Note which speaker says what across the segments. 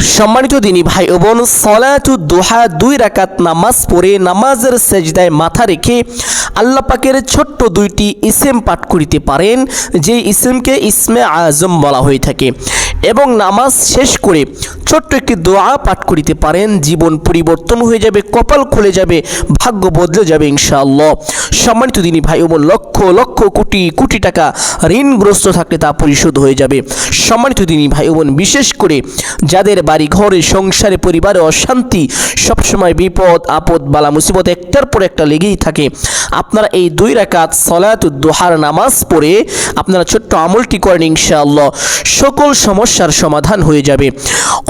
Speaker 1: সম্মানিত দিনী ভাই ও বোন দোহা, দুই রাকাত নামাজ পড়ে নামাজের সেজদায় মাথা রেখে আল্লাহ পাকের ছোট্ট দুইটি ইসেম পাঠ করিতে পারেন, যে ইসেমকে ইসমে আজম বলা হয়ে থাকে। এবং নামাজ শেষ করে ছোট্ট একটি দোয়া পাঠ করিতে পারেন। জীবন পরিবর্তন হয়ে যাবে, কপাল খুলে যাবে, ভাগ্য বদলে যাবে ইনশাআল্লাহ। সম্মানিত দিনী ভাই বোন, লক্ষ লক্ষ কোটি কোটি টাকা ঋণগ্রস্ত থাকলে তা পরিশোধ হয়ে যাবে। সম্মানিত দিনী ভাই বোন, বিশেষ করে যাদের বাড়ি, ঘরে, সংসারে, পরিবারে অশান্তি, সবসময় বিপদ, আপদ, বালা, মুসিবত একটার পর একটা লেগেই থাকে। আপনারা এই দুই রাকাত সলাত দোহার নামাজ পড়ে আপনারা ছোট্ট আমলটি করেন ইনশাআল্লাহ। সকল সমস্যার সমাধান হয়ে যাবে।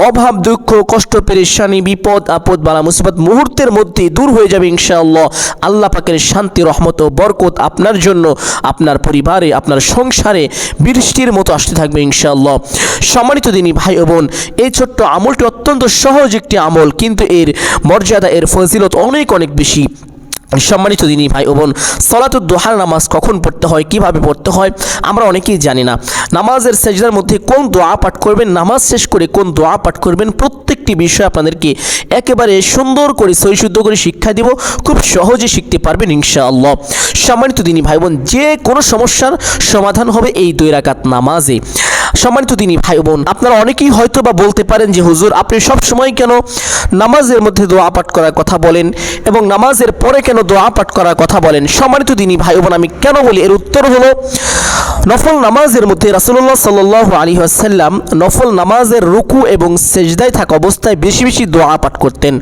Speaker 1: অভাব, দুঃখ, কষ্ট, পেরেশানি, বিপদ, আপদ, বালা, মুসিবত মুহূর্তের মধ্যে দূর হয়ে যাবে ইনশাআল্লাহ। আল্লাহ পাকের শান্তি, রহমত ও বরকত আপনার জন্য, আপনার পরিবারে, আপনার সংসারে বৃষ্টির মতো আসতে থাকবে ইনশাআল্লাহ। সম্মানিত দিনী ভাই ও বোন, এই ছোট্ট আমলটি অত্যন্ত সহজ একটি আমল, কিন্তু এর মর্যাদা, এর ফজিলত অনেক অনেক বেশি। সম্মানিত দিনী ভাই ও বোন সলাতুর দোহার নামাজ কখন পড়তে হয়, কীভাবে পড়তে হয়, আমরা অনেকেই জানি না। নামাজের সেজদার মধ্যে কোন দোয়া পাঠ করবেন, নামাজ শেষ করে কোন দোয়া পাঠ করবেন, প্রত্যেকটি বিষয় আপনাদেরকে একেবারে সুন্দর করে সৈশুদ্ধ করে শিক্ষা দিব, খুব সহজে শিখতে পারবেন ইনশাআল্লাহ। সম্মানিত দিনী ভাই বোন, যে কোনো সমস্যার সমাধান হবে এই দুই রাকাত নামাজে। সম্মানিত দিনী ভাই বোন, আপনারা অনেকেই হয়তো বা বলতে পারেন যে, হুজুর, আপনি সব সময় কেন নামাজের মধ্যে দোয়া পাঠ করার কথা বলেন এবং নামাজের পরে কেন দোয়া পাঠ করার কথা বলেন? সম্মানিত দিনী ভাই বোন, আমি কেন বলি? এর উত্তর হলো, নফল নামাজের মধ্যে রাসুল্লাহ সাল্লাহ আলী আসাল্লাম নফল নামাজের রুকু এবং সেজদায় থাকা অবস্থায় বেশি বেশি দোয়া পাঠ করতেন।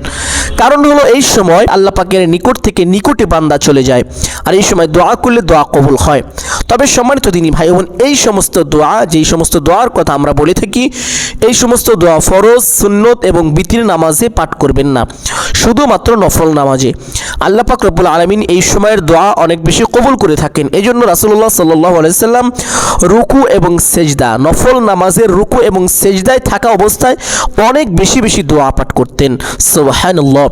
Speaker 1: কারণ হলো, এই সময় আল্লাহ পাকের নিকট থেকে নিকটে বান্দা চলে যায়। আর এই সময় দোয়া করলে দোয়া কবুল হয়। তবে সম্মানিত দিনী ভাই বোন, এই সমস্ত দোয়া, যেই সমস্ত দোয়ার কথা আমরা বলে থাকি, এই সমস্ত দোয়া ফরজ, সুন্নত এবং বিতির নামাজে পাঠ করবেন না। শুধুমাত্র নফল নামাজে। আল্লাহ পাক রব্বুল আলমিন এই সময়ের দোয়া অনেক বেশি কবুল করে থাকেন। এই জন্য রাসুল্লাহ সাল্লাহ আলাইসাল্লাম রুকু এবং সেজদা, নফল নামাজের রুকু এবং সেজদায় থাকা অবস্থায় অনেক বেশি বেশি দোয়া পাঠ করতেন। সোহানুল্লাহ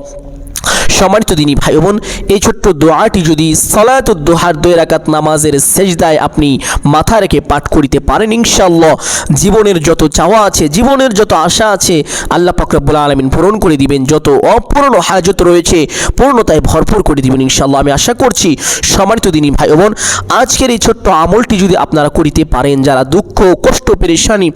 Speaker 1: সম্মানিত দিনী ভাই বোন এই ছোট্ট দোয়াটি যদি সলাত দোহার দুই রাকাত নামাজের সেজদায় আপনি মাথা রেখে পাঠ করিতে পারেন ইনশাল্লাহ জীবনের যত চাওয়া আছে, জীবনের যত আশা আছে, আল্লাহ পাকরবুল্লা আলমিন পূরণ করে দিবেন। যত অপূর্ণ হাজত রয়েছে, পূর্ণতায় ভরপুর করে দিবেন ইনশাল্লাহ আমি আশা করছি সম্মানিত দিনী ভাই বোন আজকের এই ছোট্ট আমলটি যদি আপনারা করিতে পারেন, যারা দুঃখ, কষ্ট, পেরেশানি,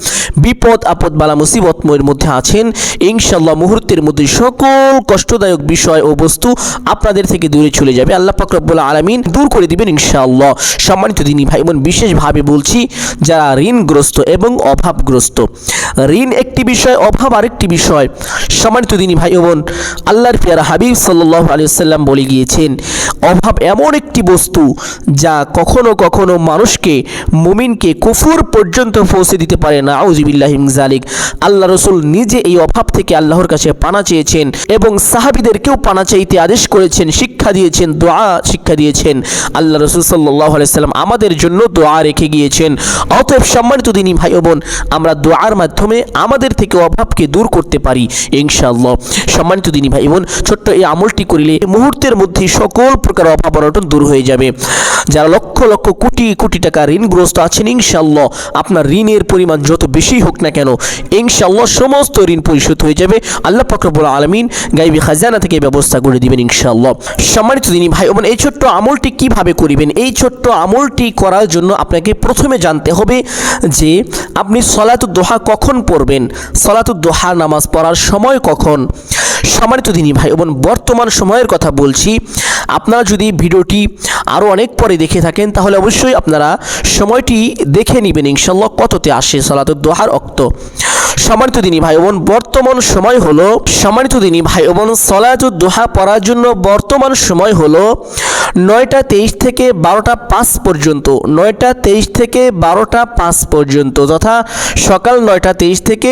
Speaker 1: বিপদ, আপদ, বালা মুসিবতময়ের মধ্যে আছেন ইনশাল্লাহ মুহূর্তের মধ্যে সকল কষ্টদায়ক বিষয় ও বস্তু আপনাদের থেকে দূরে চলে যাবে। আল্লাহ রব্বুল আলমিন দূর করে দিবেন ইনশাআল্লাহ। সম্মানিত দিনী ভাই বোন, বিশেষভাবে বলছি, যারা ঋণগ্রস্ত এবং অভাবগ্রস্ত। ঋণ একটি বিষয়, অভাব আরেকটি বিষয়। সম্মানিত দিনী ভাই বোন, আল্লাহর পিয়ারা হাবিব সাল্লাহ আলিয়াল্লাম বলে গিয়েছেন, অভাব এমন একটি বস্তু যা কখনো কখনো মানুষকে, মুমিনকে কুফুর পর্যন্ত পৌঁছে দিতে পারে না। আউজিবিল্লাহিম জালিক আল্লাহ রসুল নিজে এই অভাব থেকে আল্লাহর কাছে পানা চেয়েছেন এবং সাহাবিদেরকেও পানা চাইতে আদেশ করেছেন, শিক্ষা দিয়েছেন, দোয়া, শিক্ষা দিয়েছেন। আল্লাহ রসুল সাল্লাহ আলাইসাল্লাম আমাদের জন্য দোয়া রেখে গিয়েছেন। অতএব সম্মানিত দিনী ভাই বোন, আমরা দোয়ার মাধ্যমে আমাদের থেকে অভাবকে দূর করতে পারি, ইনশাআল্লাহ। সম্মানিত দিনী ভাই বোন, ছোট্ট এই আমলটি করিলে মুহূর্তের মধ্যে সকল প্রকার অভাব অনটন দূর হয়ে যাবে। যারা লক্ষ লক্ষ কোটি কোটি টাকা ঋণগ্রস্ত আছেন, ইনশাআল্লাহ আপনার ঋণের পরিমাণ যত বেশি হোক না কেন, ইনশাআল্লাহ সমস্ত ঋণ পরিশোধ হয়ে যাবে। আল্লাহ ফকরবুল আলমিন গাইবি খাজানা থেকে ব্যবস্থা করে দিবেন ইনশাআল্লাহ। সম্মানিত দিনই ভাই বোন, এই ছোট্ট আমলটি কীভাবে করিবেন? এই ছোট্ট আমলটি করার জন্য আপনাকে প্রথমে জানতে হবে যে আপনি সলাতু দোহা কখন পড়বেন? সলাতু নামাজ পড়ার সময় কখন? সম্মানিত দিনী ভাই বোন বর্তমান সময়ের কথা বলছি, আপনারা যদি ভিডিওটি আরও অনেক পরে দেখে থাকেন, তাহলে অবশ্যই আপনারা সময়টি দেখে নেবেন ইনশাল্লাহ কততে আসে সলাতুর দোহার অক্ত। সম্মানিত দিনী ভাই বোন বর্তমান সময় হলো, সম্মানিত দিনী ভাই বোন দোহা পড়ার জন্য বর্তমান সময় হলো নয়টা তেইশ থেকে বারোটা পাঁচ পর্যন্ত, নয়টা তেইশ থেকে বারোটা পাঁচ পর্যন্ত তথা সকাল নয়টা তেইশ থেকে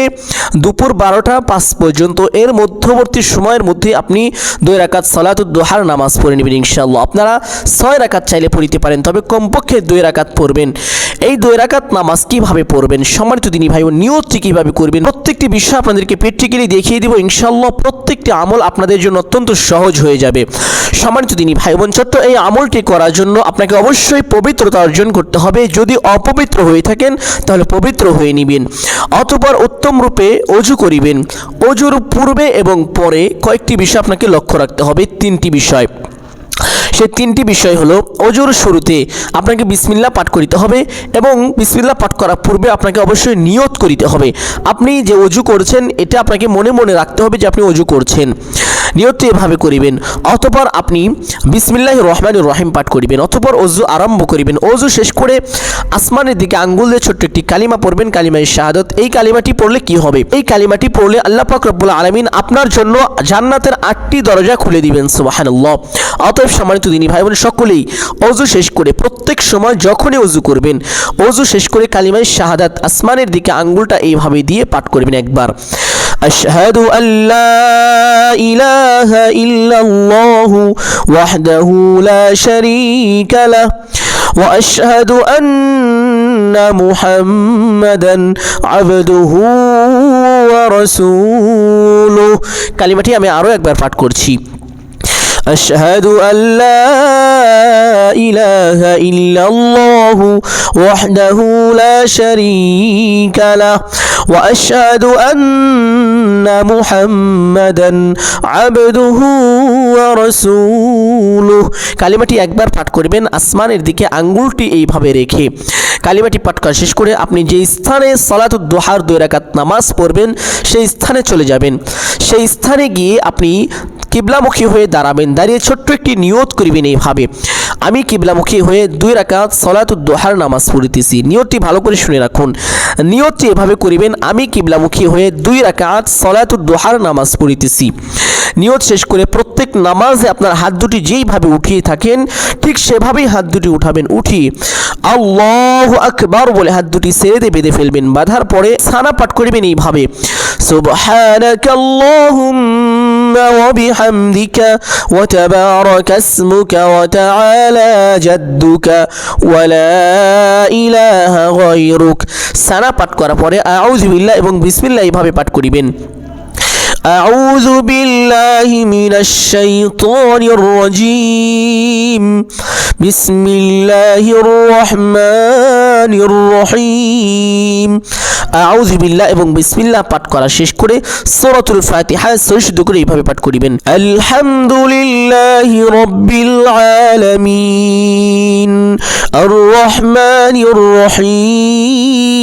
Speaker 1: দুপুর বারোটা পাঁচ পর্যন্ত। এর মধ্যবর্তী সময়ের মধ্যে আপনি দুই রাকাত সলাতুর দোহার নামাজ পড়ে নেবেন ইনশাল্লাহ আপনারা ছয় রাকাত চাইলে পড়িতে পারেন, তবে কমপক্ষে দুই রাকাত পড়বেন। এই দুই রাকাত নামাজ কীভাবে পড়বেন? সম্মানিত দিনী ভাই ও নিয়তটি কীভাবে করবেন? প্রত্যেকটি বিষয় আপনাদেরকে প্র্যাকটিক্যালি দেখিয়ে দিব। ইনশাল্লাহ প্রত্যেকটি আমল আপনাদের জন্য অত্যন্ত সহজ হয়ে যাবে। সম্মানিত দিনী ভাই বোন, ছোট্ট এই আমলটি করার জন্য আপনাকে অবশ্যই পবিত্রতা অর্জন করতে হবে। যদি অপবিত্র হয়ে থাকেন, তাহলে পবিত্র হয়ে নেবেন। অতপর উত্তম রূপে অজু করিবেন। অজুর পূর্বে এবং পরে কয়েকটি বিষয় আপনাকে লক্ষ্য রাখতে হবে। তিনটি বিষয়। সে তিনটি বিষয় হলো অজুর শুরুতে আপনাকে বিসমিল্লা পাঠ করিতে হবে এবং বিসমিল্লা পাঠ করার পূর্বে আপনাকে অবশ্যই নিয়ত করিতে হবে। আপনি যে অজু করছেন, এটা আপনাকে মনে মনে রাখতে হবে যে আপনি অজু করছেন। নিয়তটি এভাবে করিবেন, অতপর আপনি বিসমিল্লাহ রহমান রহিম পাঠ করিবেন, অতপর অজু আরম্ভ করিবেন। অজু শেষ করে আসমানের দিকে আঙ্গুল দিয়ে ছোট্ট একটি কালিমা পড়বেন কালিমাই শাহাদত। এই কালিমাটি পড়লে কি হবে? এই কালিমাটি পড়লে আল্লাহ পাক রব্বুল আলমিন আপনার জন্য জান্নাতের আটটি দরজা খুলে দিবেন সুবাহান্লাহ অতএব সম্মানিত দিনই ভাই বোন সকলেই অজু শেষ করে প্রত্যেক সময় যখনই অজু করবেন, অজু শেষ করে কালিমাই শাহাদাত আসমানের দিকে আঙ্গুলটা এইভাবে দিয়ে পাঠ করবেন একবার। أشهد أن لا إله إلا الله وحده لا شريك له وأشهد أن محمدا عبده ورسوله كلمتي أمي أروي أكبر فات كرسي أشهد أن لا إله إلا الله وحده لا شريك له, وأشهد أن محمدا عبده ورسوله. কালিমাটি একবার পাঠ করবেন, আসমানের দিকে আঙ্গুলটি এইভাবে রেখে। কালিমাটি পাঠ করা শেষ করে আপনি যে স্থানে সালাতুদ দোহার দুই নামাজ পড়বেন, সেই স্থানে চলে যাবেন। সেই স্থানে গিয়ে আপনি কিবলামুখী হয়ে দাঁড়াবেন। দাঁড়িয়ে ছোট্ট একটি নিয়ত করিবেন এইভাবে। আমি কিবলামুখী হয়ে দুই রাকাত সলাতুদ দোহার নামাজ পড়িতেছি। নিয়তটি ভালো করে শুনে রাখুন। নিয়তটি এভাবে করিবেন, আমি কিবলামুখী হয়ে দুই রাকাত সলাতুদ দোহার নামাজ পড়িতেছি। নিয়ত শেষ করে প্রত্যেক নামাজে আপনার হাত দুটি যেইভাবে উঠিয়ে থাকেন, ঠিক সেভাবেই হাত দুটি উঠাবেন। উঠি, আল্লাহ আকবর বলে হাত দুটি ছেড়ে দিয়ে বেঁধে ফেলবেন। বাঁধার পরে সানা পাঠ করিবেন এইভাবে, সুবহানাকাল্লাহুম্মা ওয়া বিহামদিকা ওয়া তাবারাকা ইসমুকা ওয়া তাআলা জাদ্দুকা ইলাহা সানা পাঠ করার পরে আউযু বিল্লাহ এবং বিসমিল্লাহ এইভাবে পাঠ করিবেন। أعوذ بالله من الشيطان الرجيم بسم الله الرحمن الرحيم আউযু বিল্লাহ এবং বিসমিল্লাহ পাঠ করা শেষ করে সূরাতুল ফাতিহা সহিষ্ণু করে এইভাবে পাঠ করিবেন আলহামদুলিল্লাহি রাব্বিল আলামিন আর রহমানির রহিম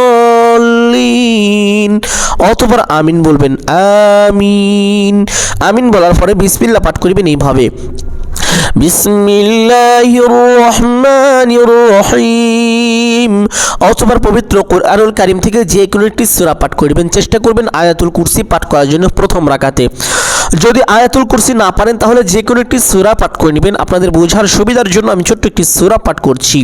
Speaker 1: অতপর আমিন বলবেন, আমিন। আমিন বলার পরে বিসমিল্লাহ পাঠ করিবেন এইভাবে। বিসমিল্লাহির অথবা পবিত্র কোরআনুল কারিম থেকে যে কোনো একটি সূরা পাঠ করবেন। চেষ্টা করবেন আয়াতুল কুরসি পাঠ করার জন্য প্রথম রাকাতে। যদি আয়াতুল কুরসি না পারেন, তাহলে যে কোনো একটি সূরা পাঠ করে নেবেন। আপনাদের বোঝার সুবিধার জন্য আমি ছোট্ট একটি সূরা পাঠ করছি।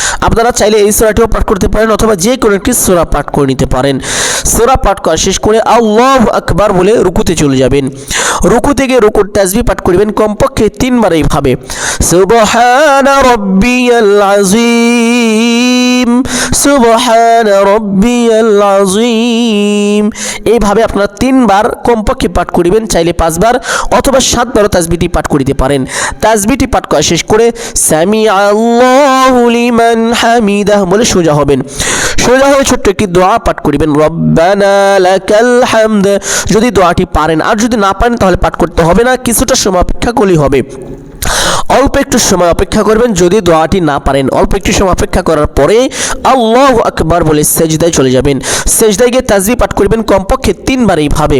Speaker 1: আপনারা চাইলে এই সোরাটিও পাঠ করতে পারেন অথবা যে কোনো একটি সোরা পাঠ করে নিতে পারেন। সোরা পাঠ করা শেষ করে আল্লাহ আকবার বলে রুকুতে চলে যাবেন। রুকু থেকে রুকুর তাজবি পাঠ করবেন কমপক্ষে তিনবার এইভাবে। সুবহানা রাব্বিয়াল আযীম সুবহানা রাব্বিয়াল আযীম। এইভাবে আপনারা তিনবার কমপক্ষে পাঠ করিবেন, চাইলে পাঁচবার অথবা সাতবারও তাসবিহটি পাঠ করিতে পারেন। তাসবিহটি পাঠ করা শেষ করে সামি আল্লাহু লিমান হামিদাহ বলে সোজা হবেন। সোজা হয়ে ছোট্ট একটি দোয়া পাঠ করিবেন, রব্বানা লাকাল হামদ। যদি দোয়াটি পারেন, আর যদি না পারেন, তাহলে পাঠ করতে হবে না, কিছুটা সময় অপেক্ষা করলেই হবে। অল্প একটু সময় অপেক্ষা করবেন, যদি দোয়াটি না পারেন, অল্প একটু সময় অপেক্ষা করার পরে আল্লাহ আকবার বলে সেজদায় চলে যাবেন। সেজদায় গিয়ে তাজবি পাঠ করবেন, কমপক্ষে তিনবার এইভাবে।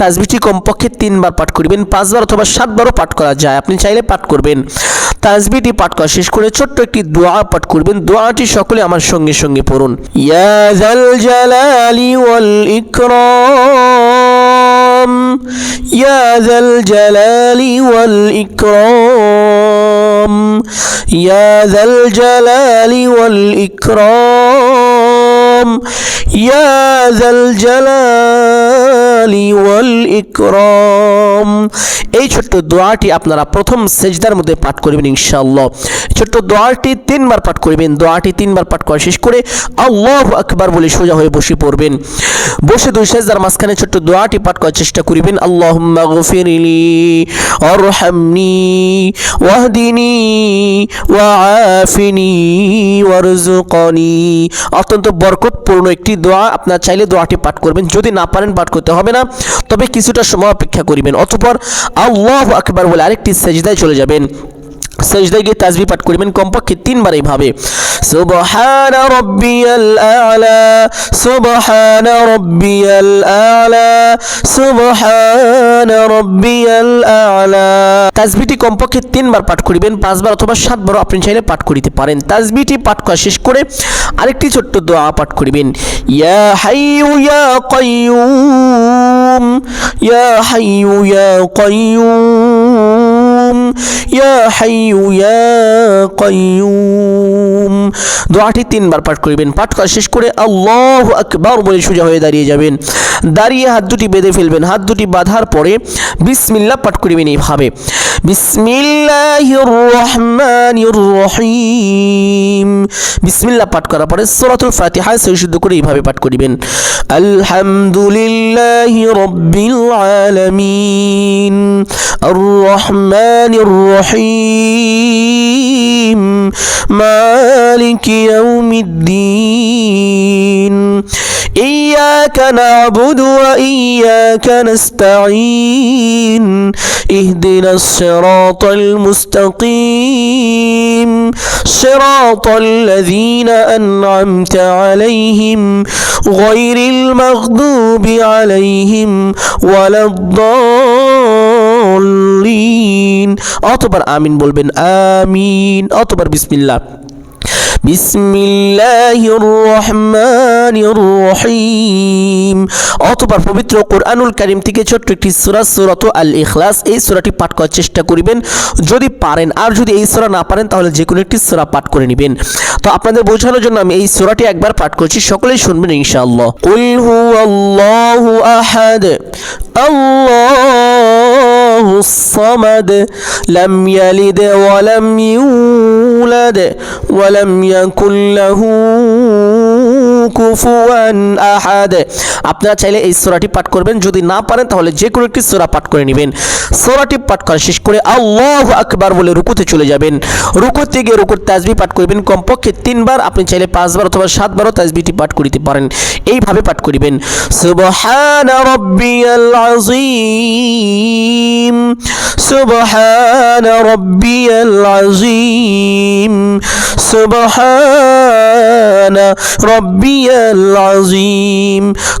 Speaker 1: তাজবিটি কমপক্ষে তিনবার পাঠ করবেন, পাঁচবার অথবা সাতবারও পাঠ করা যায়, আপনি চাইলে পাঠ করবেন। তাজবিটি পাঠ করা শেষ করে ছোট্ট একটি দোয়া পাঠ করবেন দোয়াটি সকলে আমার সঙ্গে সঙ্গে পড়ুন। ইয়া জাল জালালি ওয়াল ইকরাম। ইয়া জাল জালালি ওয়াল ইকরাম। ইয়া জালালি ওয়াল ইকরাম। জাল জালালি ওয়াল ইকরাম। এই ছোট্ট দোয়াটি আপনারা প্রথম সেজদার মধ্যে পাঠ করবেন ইনশাআল্লাহ। ছোট্ট দোয়াটি তিনবার পাঠ করবেন। দোয়াটি তিনবার পাঠ করা শেষ করে আল্লাহ আকবার বলে সোজা হয়ে বসে পড়বেন। বসে দুই সেজদার মাঝখানে ছোট্ট দোয়াটি পাঠ করার চেষ্টা করিবেন। আল্লাহুম্মা গফিরলি ওয়ারহামনি ওয়াহদিনি ওয়াআফিনি ওয়ারজুকনি অত্যন্ত বরকতপূর্ণ একটি দোয়া, আপনার চাইলে দোয়াটি পাঠ করবেন। যদি না পারেন, পাঠ করতে হবে না। তবে কিছুটা সময় অপেক্ষা করিবেন। অতঃপর আল্লাহ আকবার বলে আরেকটি সেজদায় চলে যাবেন। সেজদায় গিয়ে তাজবি পাঠ করবেন। কমপক্ষে তিনবার এইভাবে। সুবহান রব্বিয়াল আলা, সুবহান রব্বিয়াল আলা, সুবহান রব্বিয়াল আলা। তাজবিটি কমপক্ষে তিনবার পাঠ করিবেন, পাঁচবার অথবা সাতবারও আপনি চাইলে পাঠ করিতে পারেন। তাজবিটি পাঠ করা শেষ করে আরেকটি ছোট্ট দোয়া পাঠ করিবেন। ইয়া হাইয়ু ইয়া কাইয়ুম, ইয়া হাইয়ু ইয়া কাইয়ুম। ইয়া ইয়া দোয়াটি তিনবার পাঠ করবেন। পাঠ করা শেষ করে আল্লাহ আকবার বলে সোজা হয়ে দাঁড়িয়ে যাবেন। দাঁড়িয়ে হাত দুটি বেঁধে ফেলবেন। হাত দুটি বাঁধার পরে বিসমিল্লা পাঠ করিবেন এইভাবে। বিসমিল্লাহির রহমানির রহিম বিসমিল্লা পাঠ করার পরে সূরাতুল ফাতিহা শুদ্ধ করে এইভাবে পাঠ করিবেন। আলহামদুলিল্লাহি রব্বিল আলামিন। আর রহমানির রহিম মালিক ইয়াউমিদ্দিন। ইয়াকা নাবুদু نعبد وإياك نستعين اهدنا الصراط المستقيم صراط الذين أنعمت عليهم غير المغضوب عليهم ولا الضالين অতবার আমিন বলবেন আমিন অতবার বিসমিল্লাহ বিসমিল্লাহির রহমানির রহিম অতবার পবিত্র কোরআনুল কারীম থেকে ছোট্ট একটি সূরা, সূরাত আল ইখলাস এই সূরাটি পাঠ করার চেষ্টা করিবেন। যদি পারেন, আর যদি এই সূরা না পারেন, তাহলে যে কোনো একটি সূরা পাঠ করে নেবেন। তো আপনাদের বোঝানোর জন্য আমি এই সূরাটি একবার পাঠ করছি, সকলেই শুনবেন ইনশাআল্লাহ। হুয়াল্লাহু আহাদ, আল্লাহু الصمد لم يلد ولم يولد ولم يكن له কুফুয়ান আহাদ। আপনারা চাইলে এই সূরাটি পাঠ করবেন, যদি না পারেন তাহলে যে কোনো একটি সূরা পাঠ করে নেবেন। সূরাটি পাঠ করা শেষ করে আল্লাহু আকবার বলে রুকুতে চলে যাবেন। রুকুতে গিয়ে রুকুর তাজবি পাঠ করবেন, কমপক্ষে তিনবার, আপনি চাইলে পাঁচবার অথবা সাতবারও তাজবিটি পাঠ করিতে পারেন। এইভাবে পাঠ করিবেন, সুবহান রাব্বিয়াল আযীম, সুবহান রাব্বিয়াল আযীম, সুবহান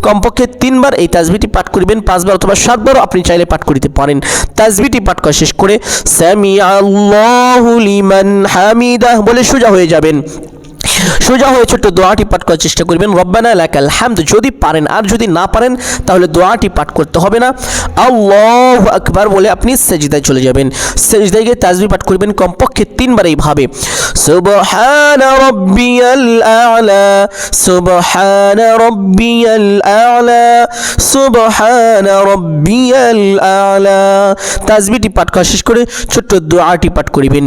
Speaker 1: কমপক্ষে তিনবার এই তাজবিটি পাঠ করিবেন, পাঁচবার অথবা সাতবারও আপনি চাইলে পাঠ করিতে পারেন। তাজবিটি পাঠ করা শেষ করে স্যামি আল্লাহ লিমান হামিদাহ বলে সোজা হয়ে যাবেন। সোজা হয়ে ছোট্ট দোয়াটি পাঠ করার চেষ্টা করবেন। রব্বানা লাকাল হামদ, যদি পারেন আর যদি না পারেন, তাহলে দোয়াটি পাঠ করতে হবে না। আল্লাহ আকবার বলে আপনি সেজদায় চলে যাবেন। সেজদায় গিয়ে তাজবি পাঠ করবেন, কমপক্ষে তিনবার এইভাবে। সুবহান রাব্বিয়াল আ'লা, সুবহান রাব্বিয়াল আ'লা, সুবহান রাব্বিয়াল আ'লা। তাজবিটি পাঠ করা শেষ করে ছোট্ট দোয়াটি পাঠ করিবেন।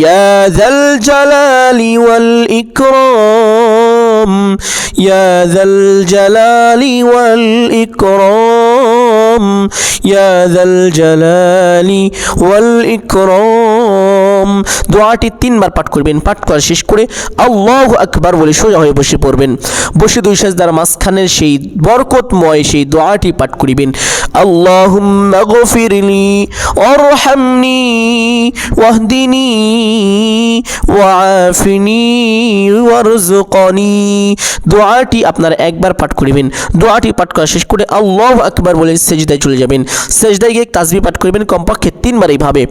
Speaker 1: ইয়া যাল জালালি ওয়াল ইকরাম। ইয়া যাল জালালি ওয়াল ইকরাম يا ذا الجلال والإكرام দোয়াটি তিনবার পাঠ করবেন পাঠ করা শেষ করে আল্লাহ আকবার বলে সোজা হয়ে বসে পড়বেন বসে দুই সাজদার মাঝখানের সেই বরকতময় সেই দোয়াটি পাঠ করিবেন আল্লাহুম্মা গফিরলি ওয়ারহামনি ওয়াহদিনি ওয়াআফিনি ওয়ারজুকনি দোয়াটি আপনারা একবার পাঠ করিবেন দোয়াটি পাঠ করা শেষ করে আল্লাহ আকবার বলে সেজদায় চলে যাবেন। সেজদায় গিয়ে তাসবি পাঠ করবেন। কমপক্ষে তিনবার এইভাবে।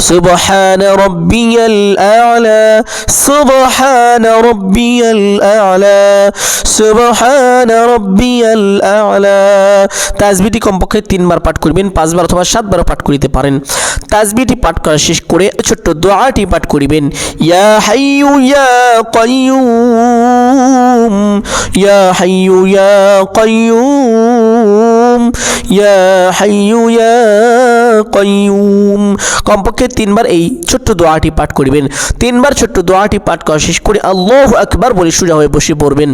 Speaker 1: سبحان ربي الأعلى سبحان ربي الأعلى سبحان ربي الأعلى তাসবিটি কমপক্ষে তিনবার পাঠ করবেন পাঁচবার অথবা সাতবার পাঠ করিতে পারেন তাসবিটি পাঠ করা শেষ করে ছোট্ট দোয়াটি পাঠ করিবেন ইয়া হাইয়ু ইয়া কাইয়ুম ইয়া হাইয়ু ইয়া কাইয়ুম ইয়া হাইয়ু ইয়া কাইয়ুম কমপক্ষে তিনবার এই ছোট্ট দোয়াটি পাঠ করিবেন তিনবার ছোট্ট দোয়াটি পাঠ করা শেষ করে আল্লাহ আকবার বলে সোজা হয়ে বসে পড়বেন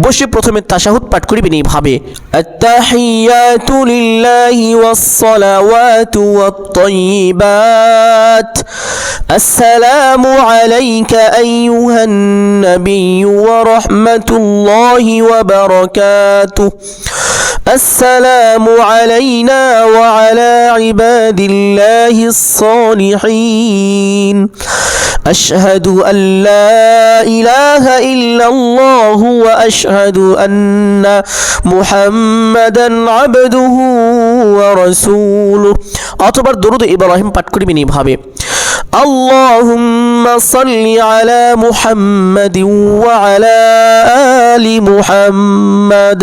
Speaker 1: বসে প্রথমে তাশাহুদ পাঠ করিবেন এইভাবে التحيات لله والصلوات والطيبات السلام عليك أيها النبي ورحمة الله وبركاته السلام علينا وعلى عباد الله الصالحين أشهد أن لا إله إلا الله وأشهد أن محمدا عبده ورسوله অতবার দরুদ ইব্রাহিম পাঠ করিবেন এইভাবে اللهم صل على محمد وعلى آل محمد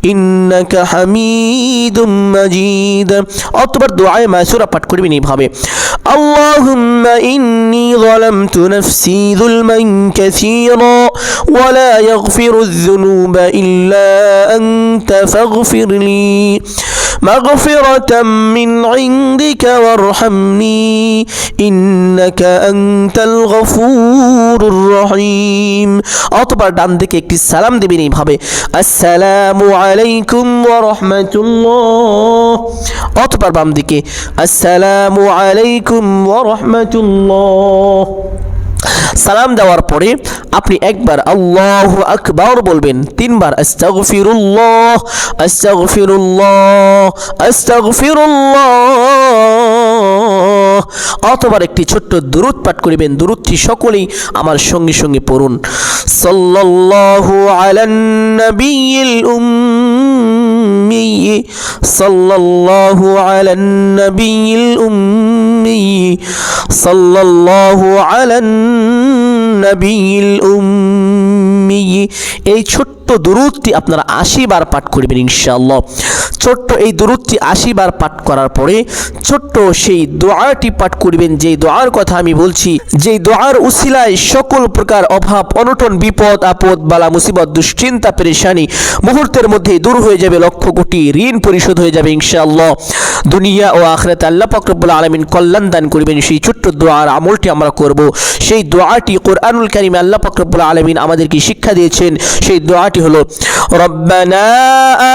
Speaker 1: إنك حميد مجيد অতবার দোয়ায় মাসুরা পাঠ করবেন এইভাবে اللهم إني ظلمت نفسي ظلما كثيرا ولا يغفر الذنوب إلا أنت فاغفر لي مغفرة من عندك وارحمني إنك أنت الغفور الرحيم অতবার ডান দিকে একটি সালাম দেবেন এইভাবে আসসালামু আলাইকুম ওয়া রাহমাতুল্লাহ বাম দিকে আসসালামু আলাইকুম ওয়া সালাম দেওয়ার পরে আপনি একবার আল্লাহ আকবার বলবেন, তিনবার, আস্তাগফিরুল্লাহ আস্তাগফিরুল্লাহ আস্তাগফিরুল্লাহ। অতবার একটি ছোট্ট দুরুদ পাঠ করিবেন, দুরুদটি সকলেই আমার সঙ্গে সঙ্গে পড়ুন। সাল্লাল্লাহু আলান নবিয়িল উম্মি, সাল্লাল্লাহু আলান নবিয়িল উম্মি, সাল্লাল্লাহু আলান নবিয়িল উম্মি এই ছোট্ট দুরুদটি আপনারা আশি বার পাঠ করবেন ইনশাআল্লাহ। ছোট্ট এই দুরুদটি আশি বার পাঠ করার পরে ছোট্ট সেই দোয়াটি পাঠ করবেন। যে দোয়ার কথা আমি বলছি, যেই দোয়ার উসিলায় সকল প্রকার অভাব, অনটন, বিপদ, আপদ, বালা, মুসিবত, দুশ্চিন্তা, পেরেশানি মুহূর্তের মধ্যে দূর হয়ে যাবে, লক্ষ কোটি ঋণ পরিশোধ হয়ে যাবে ইনশাআল্লাহ। দুনিয়া ও আখরাতে আল্লাহ পাকরবুল আলমিন কল্যাণ দান করবেন। সেই ছোট্ট দোয়ার আমলটি আমরা করব। সেই দোয়াটি কোরআনুল কারিমে আল্লাহ পাকরবুল আলমিন আমাদেরকে শিক্ষা দিয়েছেন। সেই দোয়াটি হলো রব্বানা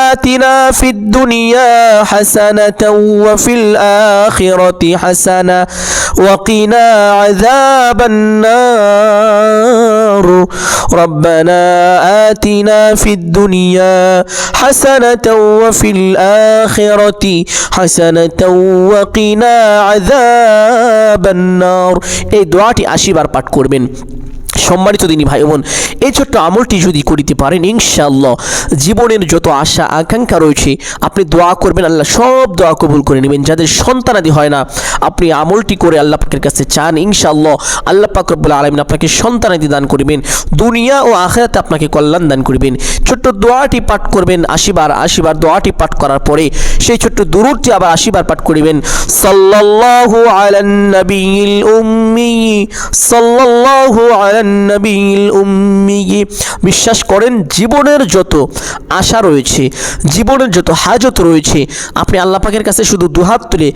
Speaker 1: আতিনা ফিদ দুনিয়া হাসানাতাও ওয়া ফিল আখিরাতি হাসানা ওয়া কিনা আযাবান নার ربنا آتنا في الدنيا حسنة وفي الآخرة حسنة وقنا عذاب النار এই দোয়াটি আশি বার পাঠ করবেন সম্মানিত দিনী ভাই বোন, এই ছোট্ট আমলটি যদি করিতে পারেন, ইনশাআল্লাহ জীবনের যত আশা, আকাঙ্ক্ষা রয়েছে, আপনি দোয়া করবেন, আল্লাহ সব দোয়া কবুল করে নেবেন। যাদের সন্তানাদি হয় না, আপনি আমলটি করে আল্লাহ পাকের কাছে চান, ইনশাআল্লাহ আল্লাহ পাক রব্বুল আলমিন আপনাকে সন্তানাদি দান করবেন, দুনিয়া ও আখেরাতে আপনাকে কল্যাণ দান করবেন। ছোট্ট দোয়াটি পাঠ করবেন আশিবার আশিবার দোয়াটি পাঠ করার পরে সেই ছোট্ট দুরুদটি আবার আশিবার পাঠ করিবেন। সাল্লাল্লাহু আলান নবিয়িল উম্মি, সাল্লাল্লাহু আলান নবিয়িল উম্মি, বিশ্বাস করেন জীবনের যত আশা রয়েছে, জীবনের যত হাজত রয়েছে, আপনি আল্লাহ পাকের কাছে শুধু দুহাত তুলে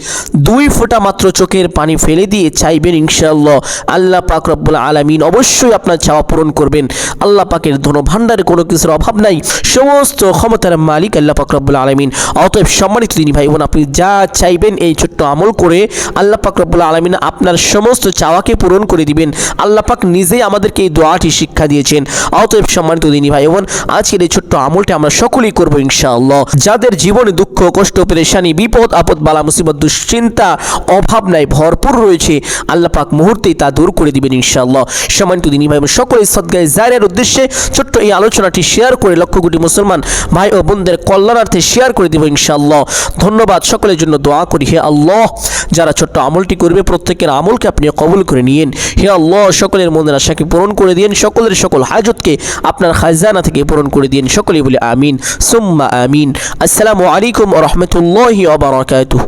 Speaker 1: দুই ফোঁটা মাত্র চোখের পানি ফেলে দিয়ে চাইবেন ইনশাআল্লাহ। আল্লাহ পাক রব্বুল আলামিন অবশ্যই আপনার চাওয়া পূরণ করবেন। আল্লাহ পাকের ধন ভাণ্ডারে কোনো কিছুর অভাব নাই। সমস্ত ক্ষমতার মালিক আল্লাহ পাক রব্বুল আলামিন। অতএব সম্মানিত তিনি ভাই বোন, আপনি যা চাইবেন এই ছোট্ট আমল করে আল্লাহ পাক রব্বুল আলামিন আপনার সমস্ত চাওয়াকে পূরণ করে দিবেন। আল্লাহ পাক নিজেই আমাদেরকে এই দোয়াটি শিক্ষা দিয়েছেন। অতএব সম্মানিত দিনী ভাই বোন আজকের এই ছোট্ট আমলটা আমরা সকলেই করব ইনশাআল্লাহ। যাদের জীবনে দুঃখ, কষ্ট, পেরেশানি, বিপদ, আপদ, বালা, মুসিবত, দুশ্চিন্তা, অভাব নাই, ভরপুর রয়েছে, আল্লাহ পাক মুহূর্তেই তা দূর করে দিবেন ইনশাআল্লাহ। সম্মানিত দিনী ভাই বোন সকলেই সদ্গায় জারের উদ্দেশ্যে ছোট্ট এই আলোচনাটি শেয়ার করে লক্ষ কোটি মুসলমান ভাই ও বোনদের কল্যাণার্থে শেয়ার করে দেব ইনশাআল্লাহ। ধন্যবাদ সকলের জন্য দোয়া করি, হে আল্লাহ। যারা ছোট্ট আমলটি করবে, প্রত্যেকের আমলকে আপনি কবুল করে নিয়েন। হে আল্লাহ, সকলের মনের আশাকে পূরণ করে দিন সকলের সকল হাজতকে আপনার খাজানা থেকে পূরণ করে দিন সকলে বলে আমিন, সুম্মা আমিন। আসসালামু আলাইকুম রহমতুল্লাহি ওয়া বারাকাতুহু।